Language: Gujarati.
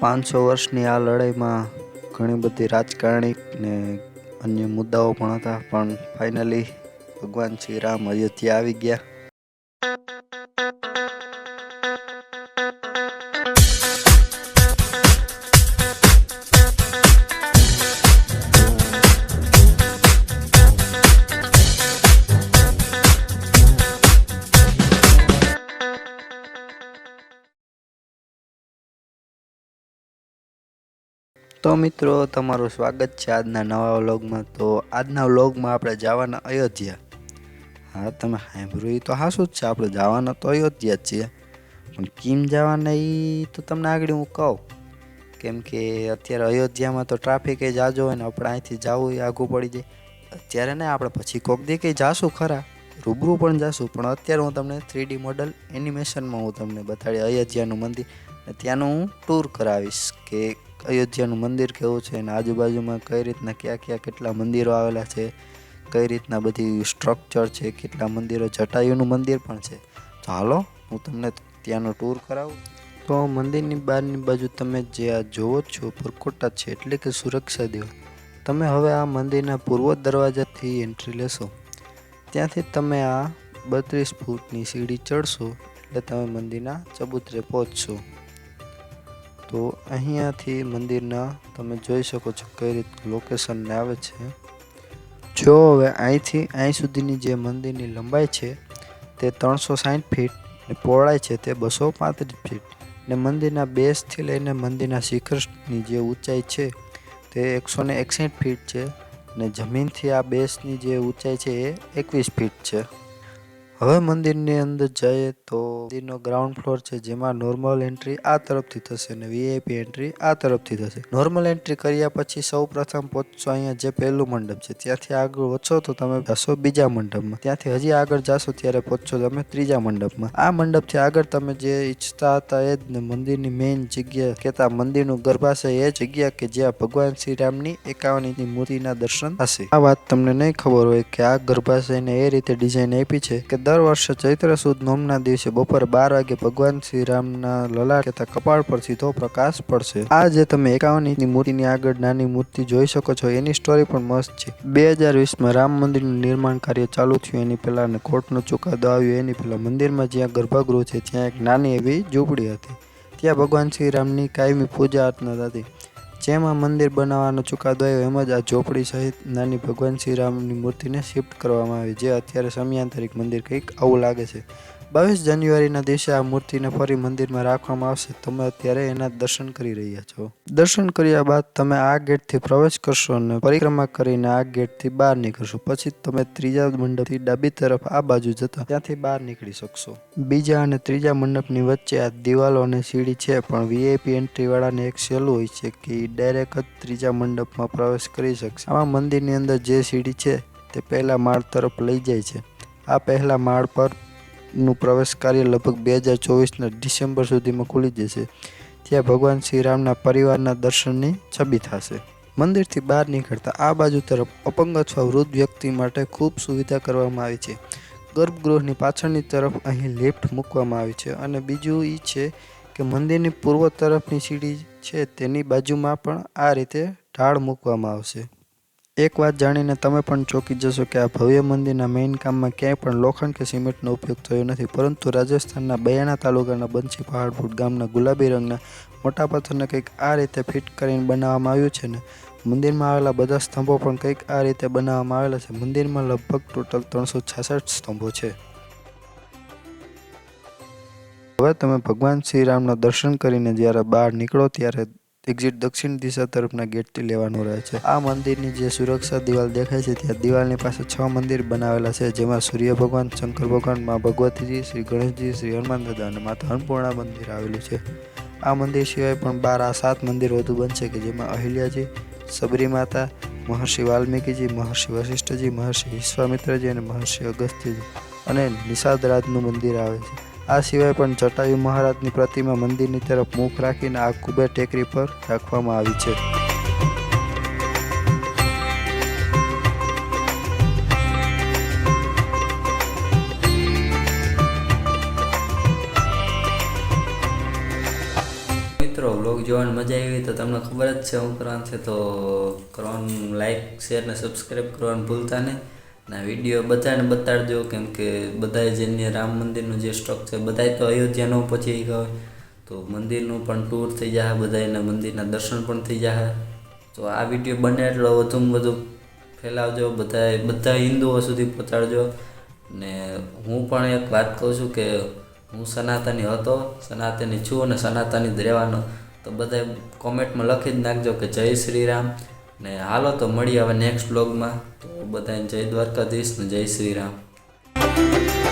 પાંચસો વર્ષની આ લડાઈમાં ઘણી બધી રાજકારણી ને અન્ય મુદ્દાઓ પણ હતા, પણ ફાઇનલી ભગવાન શ્રી રામ અયોધ્યા આવી ગયા. તો મિત્રો, તમારું સ્વાગત છે આજના નવા વ્લોગમાં. તો આજના વ્લોગમાં આપણે જવાના અયોધ્યા. હા, તમે સાંભળ્યું તો હાસું જ છે, આપણે જવાના તો અયોધ્યા જ છીએ. પણ કેમ જવાના એ તો તમને આગળ હું કહું. કેમ કે અત્યારે અયોધ્યામાં તો ટ્રાફિક એ જાજો હોય ને, આપણે અહીંથી જવું એ આઘું પડી જાય. અત્યારે ને આપણે પછી કોક દે કંઈ જાશું ખરા. રૂબરૂ પણ જાશું. પણ અત્યારે હું તમને થ્રીડી મોડલ એનિમેશનમાં હું તમને બતાડી અયોધ્યાનું મંદિર. ત્યાંનું હું ટૂર કરાવીશ કે અયોધ્યાનું મંદિર કેવું છે અને આજુબાજુમાં કઈ રીતના ક્યાં ક્યાં કેટલા મંદિરો આવેલા છે, કઈ રીતના બધી સ્ટ્રક્ચર છે, કેટલા મંદિરો, જટાયુનું મંદિર પણ છે. તો હાલો, હું તમને ત્યાંનો ટૂર કરાવું. તો મંદિરની બહારની બાજુ તમે જે આ જોવો છો, પરકોટા છે એટલે કે સુરક્ષા દેવ. તમે હવે આ મંદિરના પૂર્વ દરવાજાથી એન્ટ્રી લેશો. ત્યાંથી તમે આ બત્રીસ ફૂટની સીડી ચડશો એટલે તમે મંદિરના ચબૂતરે પહોંચશો. તો અહીંયાથી મંદિરના તમે જોઈ શકો છો કઈ રીત લોકેશનને આવે છે. જો હવે અહીંથી અહીં સુધીની જે મંદિરની લંબાઈ છે તે ત્રણસો સાઠ ફીટ ને પહોળાઈ છે તે બસો પાંત્રીસ ફીટ ને મંદિરના બેસથી લઈને મંદિરના શિખરની જે ઊંચાઈ છે તે એકસો ને એકસઠ ફીટ છે ને જમીનથી આ બેસની જે ઊંચાઈ છે એ એકવીસ ફીટ છે. હવે મંદિરની અંદર જઈએ તો મંદિરનો ગ્રાઉન્ડ ફ્લોર છે, જેમાં નોર્મલ એન્ટ્રી આ તરફથી થશે અને વીઆઈપી એન્ટ્રી આ તરફથી થશે. નોર્મલ એન્ટ્રી કર્યા પછી સૌ પ્રથમ પહોંચશો અહીંયા જે પહેલું મંડપ છે, ત્યાંથી આગળ વધશો તો તમે જશો બીજા મંડપમાં. ત્યાંથી હજી આગળ જાશો ત્યારે પહોંચશો તમે ત્રીજા મંડપમાં. આ મંડપથી આગળ તમે જે ઈચ્છતા હતા એ જ મંદિરની મેઇન જગ્યા કહેતા મંદિરનું ગર્ભાશય એ જગ્યા કે જ્યાં ભગવાન શ્રી રામની એકાવન મૂર્તિના દર્શન થશે. આ વાત તમને નહીં ખબર હોય કે આ ગર્ભાશયને એ રીતે ડિઝાઇન આપી છે કે દર વર્ષે ચૈત્ર સુદ નોમના દિવસે બપોર બાર વાગે ભગવાન શ્રી રામના લલાટ તથા કપાળ પર સીધો પ્રકાશ પડશે. આ જે તમે એકાવન મૂર્તિની આગળ નાની મૂર્તિ જોઈ શકો છો, એની સ્ટોરી પણ મસ્ત છે. બે હજાર વીસમાં રામ મંદિરનું નિર્માણ કાર્ય ચાલુ થયું, એની પહેલા અને કોર્ટનો ચુકાદો આવ્યો, એની પહેલા મંદિરમાં જ્યાં ગર્ભગૃહ છે, ત્યાં એક નાની એવી ઝૂંપડી હતી. ત્યાં ભગવાન શ્રી રામની કાયમી પૂજા અર્ચના થતી. જેમ મંદિર બનાવવાનો ચુકાદો આવ્યો, એમ જ આ ઝોપડી સહિત નાની ભગવાન શ્રી રામની મૂર્તિને શિફ્ટ કરવામાં આવી, જે અત્યારે સમયાંતરિક મંદિર કંઈક આવું લાગે છે. બાવીસ જાન્યુઆરીના દિવસે આ મૂર્તિને ફરી મંદિરમાં રાખવામાં આવશે. તમે અત્યારે એના દર્શન કરી રહ્યા છો. દર્શન કર્યા બાદ તમે આ ગેટથી પ્રવેશ કરશો અને પરિક્રમા કરીને આ ગેટથી બહાર નીકળશો. પછી તમે ત્રીજા મંડપથી ડાબી તરફ આ બાજુ જતા ત્યાંથી બહાર નીકળી શકશો. બીજા અને ત્રીજા મંડપની વચ્ચે આ દિવાલો અને સીડી છે, પણ વીઆઈપી એન્ટ્રી વાળાને એક સહેલું હોય છે કે ડાયરેક્ટ જ ત્રીજા મંડપમાં પ્રવેશ કરી શકશે. આમાં મંદિરની અંદર જે સીડી છે, તે પહેલા માળ તરફ લઈ જાય છે. આ પહેલા માળ પર નું પ્રવેશ કાર્ય લગભગ બે હજાર ચોવીસના ડિસેમ્બર સુધીમાં ખુલી જશે. ત્યાં ભગવાન શ્રી રામના પરિવારના દર્શનની છબી થશે. મંદિરથી બહાર નીકળતા આ બાજુ તરફ અપંગ અથવા વૃદ્ધ વ્યક્તિ માટે ખૂબ સુવિધા કરવામાં આવી છે. ગર્ભગૃહની પાછળની તરફ અહીં લિફ્ટ મૂકવામાં આવી છે અને બીજું એ છે કે મંદિરની પૂર્વ તરફની સીડી છે તેની બાજુમાં પણ આ રીતે ઢાળ મૂકવામાં આવશે. એક વાત જાણીને તમે પણ ચોંકી જશો કે આ ભવ્ય મંદિરના મેઇન કામમાં ક્યાંય પણ લોખંડ કે સિમેન્ટનો ઉપયોગ થયો નથી. પરંતુ રાજસ્થાનના બયાણા તાલુકાના બંસી પહાડપુર ગામના ગુલાબી રંગના મોટા પથ્થરને કંઈક આ રીતે ફિટ કરીને બનાવવામાં આવ્યું છે ને? મંદિરમાં આવેલા બધા સ્તંભો પણ કંઈક આ રીતે બનાવવામાં આવેલા છે. મંદિરમાં લગભગ ટોટલ ત્રણસો છાસઠ સ્તંભો છે. હવે તમે ભગવાન શ્રીરામના દર્શન કરીને જ્યારે બહાર નીકળો ત્યારે એક્ઝિટ દક્ષિણ દિશા તરફના ગેટથી લેવાનું રહે છે. આ મંદિરની જે સુરક્ષા દિવાલ દેખાય છે, ત્યાં દિવાલની પાસે છ મંદિર બનાવેલા છે, જેમાં સૂર્ય ભગવાન, શંકર ભગવાન, મા ભગવતીજી, શ્રી ગણેશજી, શ્રી હનુમાન દાદા અને માતા અન્નપૂર્ણા મંદિર આવેલું છે. આ મંદિર સિવાય પણ બાર આ સાત મંદિર વધુ બનશે કે જેમાં અહિલ્યાજી સબરી માતા મહર્ષિ વાલ્મીકીજી, મહર્ષિ વશિષ્ઠજી, મહર્ષિ વિશ્વામિત્રજી અને મહર્ષિ અગસ્ત્યજી અને નિષાદરાજનું મંદિર આવે છે. આ સિવાય પણ જટાયુ મહારાજની પ્રતિમા મંદિરની તરફ મુખ રાખીને આ કુબેર ટેકરી પર રાખવામાં આવી છે. મિત્રો વ્લોગ જોવાની મજા આવી તો તમને ખબર જ છે કરવાનું છે તો કરવાનું લાઈક શેર ને સબસ્ક્રાઈબ કરવાનું ભૂલતા નહીં. ના, વીડિયો બધાને બતાડજો, કેમ કે બધાએ જેને રામ મંદિરનું જે સ્ટોક છે બધાએ તો અયોધ્યાનો પછી ગયો તો મંદિરનું પણ ટૂર થઈ જાય બધાને મંદિરના દર્શન પણ થઈ જાય તો આ વીડિયો બને એટલો વધુમાં વધુ ફેલાવજો બધાએ બધા હિન્દુઓ સુધી પહોંચાડજો. ને હું પણ એક વાત કહું છું કે હું સનાતની હતો, સનાતની છું અને સનાતની જ રહેવાનો. તો બધાએ કોમેન્ટમાં લખી જ નાખજો કે જય શ્રી રામ. ને હાલો તો મળીએ હવે નેક્સ્ટ બ્લોગમાં તો બધાને જય દ્વારકાધીશ ને જય શ્રી રામ